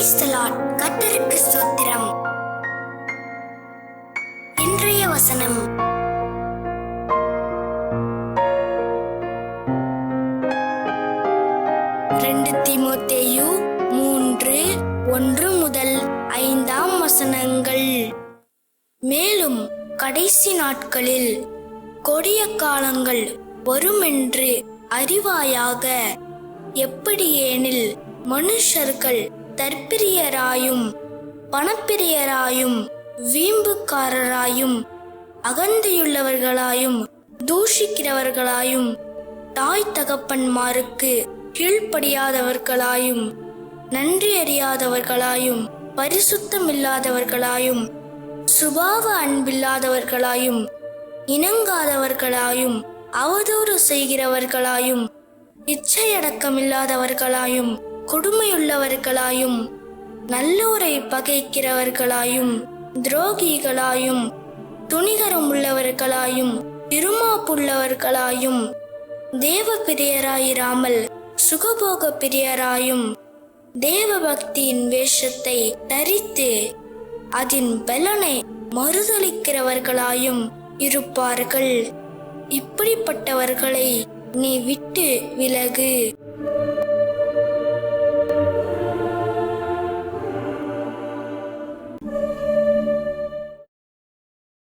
கத்தருக்கு ஸ்தோத்திரம். இன்றைய வசனம். ரெண்டு திமுத்தேயு மூன்று ஒன்று முதல் ஐந்தாம் வசனங்கள். மேலும் கடைசி நாட்களில் கொடிய காலங்கள் வருமென்று அறிவாயாக எப்படியேனில் மனுஷர்கள் தற்பிரியராயும் பணப்பிரியராயும் வீம்புக்காரராயும் அகந்தையுள்ளவர்களாயும் தூஷிக்கிறவர்களாயும் தாய் தகப்பன்மாருக்கு கீழ்ப்படியாதவர்களாயும் நன்றி அறியாதவர்களாயும் பரிசுத்தமில்லாதவர்களாயும் சுபாவ அன்பில்லாதவர்களாயும் இணங்காதவர்களாயும் அவதூறு செய்கிறவர்களாயும் இச்சையடக்கமில்லாதவர்களாயும் கொடுமையுள்ளவர்களாயும் நல்லோரை பகைக்கிறவர்களாயும் துரோகிகளாயும் துணிகரம் உள்ளவர்களாயும் இருமாப்புள்ளவர்களாயும் தேவ பிரியராயிராமல் சுகபோக பிரியராயும் தேவ பக்தியின் வேஷத்தை தரித்து அதன் பலனை மறுதளிக்கிறவர்களாயும் இருப்பார்கள். இப்படிப்பட்டவர்களை நீ விட்டு விலகு.